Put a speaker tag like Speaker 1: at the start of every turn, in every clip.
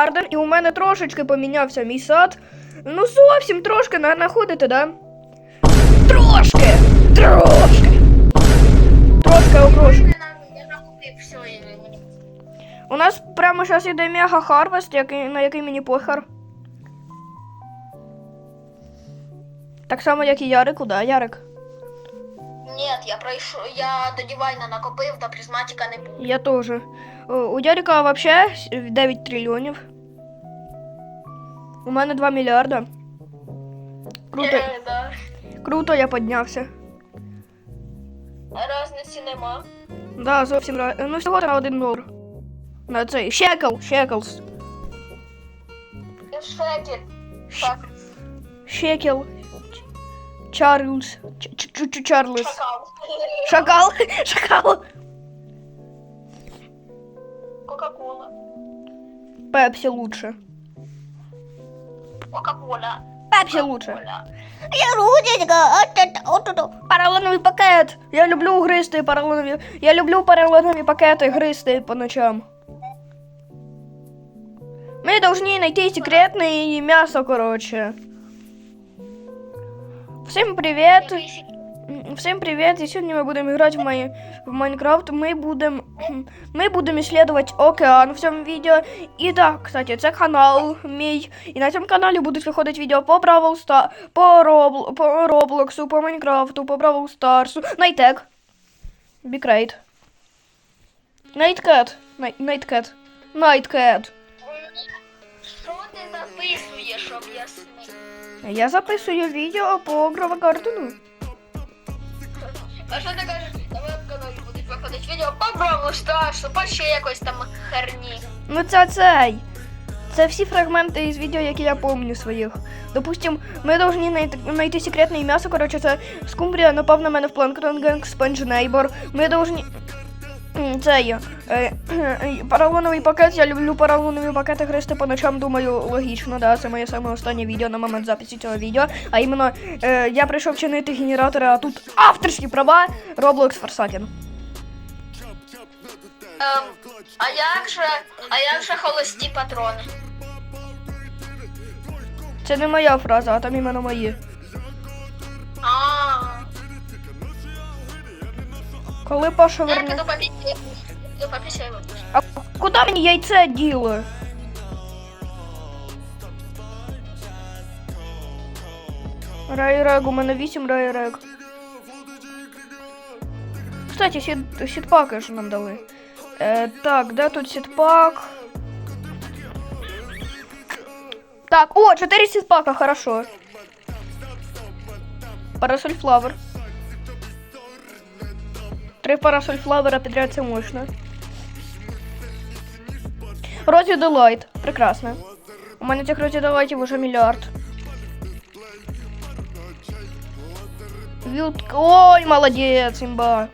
Speaker 1: Гарден, і у мене трошечки помінявся мій сад. Ну, зовсім трошки на- находите, да? Трошки! Трошки! Трошки
Speaker 2: мені.
Speaker 1: У нас прямо зараз іде мега Харвест, на який мені похер. Так само, як і Ярику, да, Ярик?
Speaker 2: Ні, я пройшов, я до Дівайна накопив, до призматика не був.
Speaker 1: Я теж. У Ярика вообще 9 трильйонів. У мене 2 мільярда. Круто,
Speaker 2: Е, да.
Speaker 1: круто я піднявся.
Speaker 2: Разниці нема.
Speaker 1: Да, зовсім ра- Ну, всього на один долар. На цей. Шекел, шеклс.
Speaker 2: Я шекер. Так,
Speaker 1: Шекел. Чарльз. Ч- ч- ч- Чарльз.
Speaker 2: шакал.
Speaker 1: Шакал. Шакал.
Speaker 2: Кока-кола.
Speaker 1: Пепсі лучше.
Speaker 2: Кока-кола.
Speaker 1: Пепсі лучше.
Speaker 2: Кола.
Speaker 1: Я руденька. Поролоновий пакет. Я люблю гристи поролонові. Я люблю поролонові пакети гристи по ночам. Мы должны найти секретное мясо, короче. Всем привет. М, Всем привет! И сегодня мы будем играть в, май... в Майнкрафт. Мы будем... Мы будем исследовать океан в цьому відео. І так, кстати, це канал мій. І на цьому каналі будуть виходити відео по Бравл Стар, по, Робл... по Роблоксу, по Майнкрафту, по Бравл Старсу. Найтек. Бікрейт. Найткет. Най- Найткет. Найткет.
Speaker 2: Що ти записуєш, об'ясни?
Speaker 1: Я записую відео по Гровагардену.
Speaker 2: А що ти кажеш? Моєму каналі будуть виходити відео по Бравл Старсу, по ще якось там херні.
Speaker 1: Ну це цей. Це всі фрагменти із відео, які я помню своїх. Допустим, ми повинні знайти секретне м'ясо. Коротше, це скумбрія напав на мене в Plankton Gang, Sponge Neighbor. Ми повинні... М, Це є. Е, поролоновий пакет. Я люблю поролонові пакети гристи по ночам. Думаю, логічно, да. Це моє саме останнє відео на момент записі цього відео. А іменно е, я прийшов чинити генератори, а тут авторські права Roblox Forsaken.
Speaker 2: Ем, а як же, а як же холості патрони?
Speaker 1: Це не моя фраза, а там іменно мої.
Speaker 2: А,
Speaker 1: Коли Паша
Speaker 2: я
Speaker 1: верне...
Speaker 2: піду попісяю. Піду попісяю.
Speaker 1: А куди мені яйце діло? Райрек, у мене 8 райрек. Кстати, сід, сідпаки ж нам дали. Е, так, де тут сідпак? Так, о, 4 сідпака, хорошо. Парасоль флавер. Три парасоль флавера підряд це мощно. Розі Делайт. Прекрасно. У мене цих Розі Делайтів уже мільярд. Вілд... Ой, молодець, імба.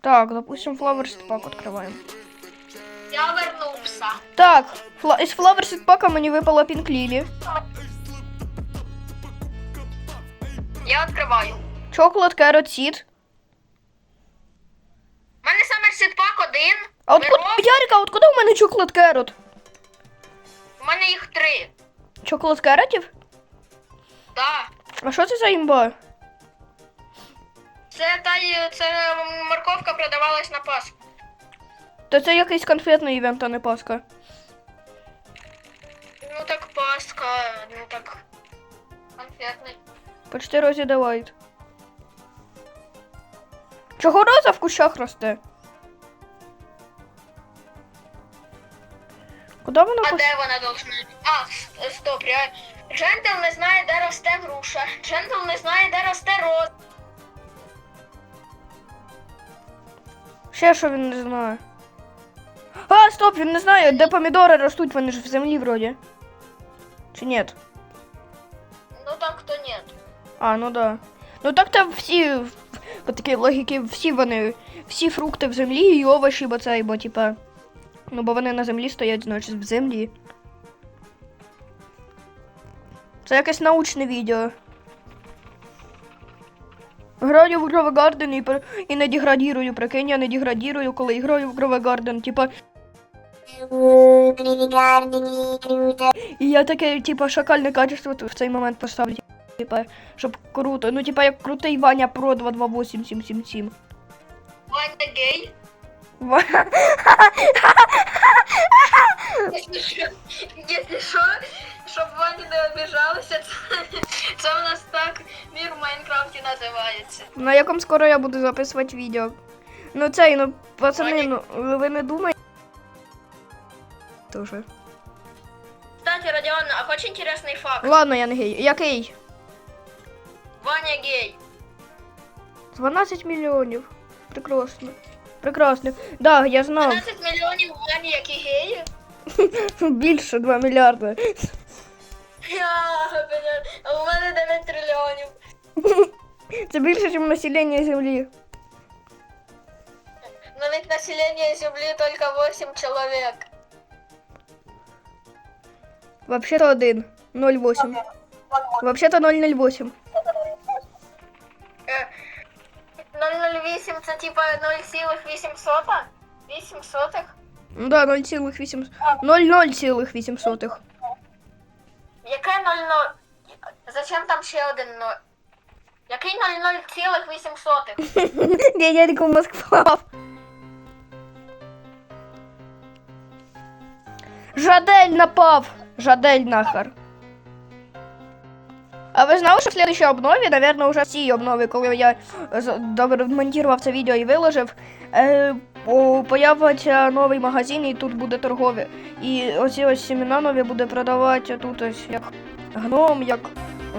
Speaker 1: Так, допустим, Flower Seed Pack відкриваємо.
Speaker 2: Я вернувся.
Speaker 1: Так, фла... із Flower Seed Pack мені випала Pink Lily.
Speaker 2: Я відкриваю.
Speaker 1: Chocolate Carrot Seed.
Speaker 2: У мене саме сітпак один.
Speaker 1: А от куди... Ярика, от куди у мене Chocolate Carrot?
Speaker 2: У мене їх три.
Speaker 1: Chocolate Carrotів?
Speaker 2: Да.
Speaker 1: А що це за імба?
Speaker 2: Це та це морковка продавалась на Пасху.
Speaker 1: Та це якийсь конфетний івент, а не паска.
Speaker 2: Ну так Пасха, ну так. Конфетний.
Speaker 1: Почти Розі Делайт. Чого роза в кущах росте? Куди вона
Speaker 2: А
Speaker 1: пос...
Speaker 2: де вона должна? А, стоп, я... Джентл не знає, де росте груша. Джентл не знає, де росте роз.
Speaker 1: Ще що він не знає. А, стоп, він не знає, де помідори ростуть, вони ж в землі вроді. Чи ні?
Speaker 2: Ну так то ні.
Speaker 1: А, ну да. Ну так там всі по такій логіки, всі вони, всі фрукти в землі і овочі, бо це, бо типа. Ну, бо вони на землі стоять, значить, в землі. Це якесь научне відео. Граю в Grove Garden і, пер- і не деградірую, прикинь, я не деградірую, коли граю в Grove Garden, типа. І я таке, типа, шакальне качество в цей момент поставлю. Типа, щоб круто. Ну, типа, як крутий Ваня Про 228777.
Speaker 2: Ваня гей. Якщо що, щоб Ваня не обіжалася, це, це в нас так мір в Майнкрафті називається.
Speaker 1: На якому скоро я буду записувати відео. Ну цей, ну, пацани, ну, ви не думаєте? Тоже.
Speaker 2: Кстати, Родіон, а хоч інтересний факт.
Speaker 1: Ладно, я не гей. Який?
Speaker 2: Ваня гей.
Speaker 1: 12 мільйонів. Прекрасно. Прекрасно. Да, я знав.
Speaker 2: 12 мільйонів Вані, які геї.
Speaker 1: Більше 2 мільярди.
Speaker 2: Я, блін, а у мене 9 трильйонів.
Speaker 1: Це більше, ніж населення землі.
Speaker 2: Но ведь население Земли только 8 человек.
Speaker 1: Вообще-то один. 0,8. Вообще-то 0,08.
Speaker 2: 008 це типа 0,8 сота? 8 сотих?
Speaker 1: Ну да, 0,8. 0,0,8 сотих.
Speaker 2: Яке 0,0? Зачем там ще один 0? Який 0,0,8 сотих?
Speaker 1: Я дядьку Москва. Жадель напав. Жадель нахер. А ви знали, що в следующей обнові, наверное, уже в цій обнові, коли я з- добре монтував це відео і виложив, е, появиться новий магазин і тут буде торгові. І оці ось семена нові буде продавати тут ось як гном, як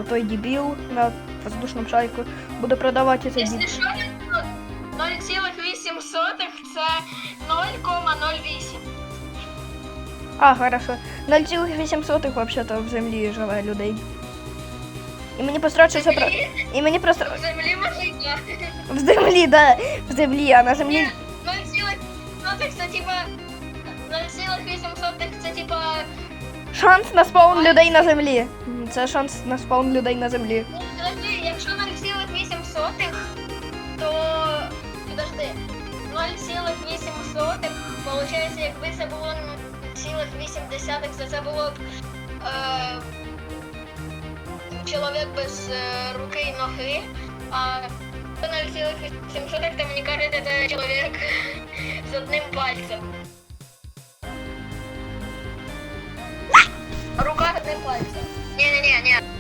Speaker 1: отой дебіл на воздушному шайку. Буде продавати це
Speaker 2: Якщо що, 0,8 сотих це 0,08.
Speaker 1: А, хорошо. 0,8 вообще-то в землі живе людей. І мені построчиться про. І мені просто.
Speaker 2: В землі мужика.
Speaker 1: В землі, да. В землі, а на землі.
Speaker 2: 0,8 це типа 0,8 сотих це типа
Speaker 1: Шанс на спаун людей на землі. Це шанс на спаун людей на землі.
Speaker 2: Ну, якщо 0,8 сотих, то подожди, 0,8 сотих, получається, якби це було 0,8, то це було б е, чоловік без е, руки і ноги, а 0,8 сотих, то мені кажете, це чоловік з одним пальцем. Рука с одним пальцем. Ні-ні-ні, ні.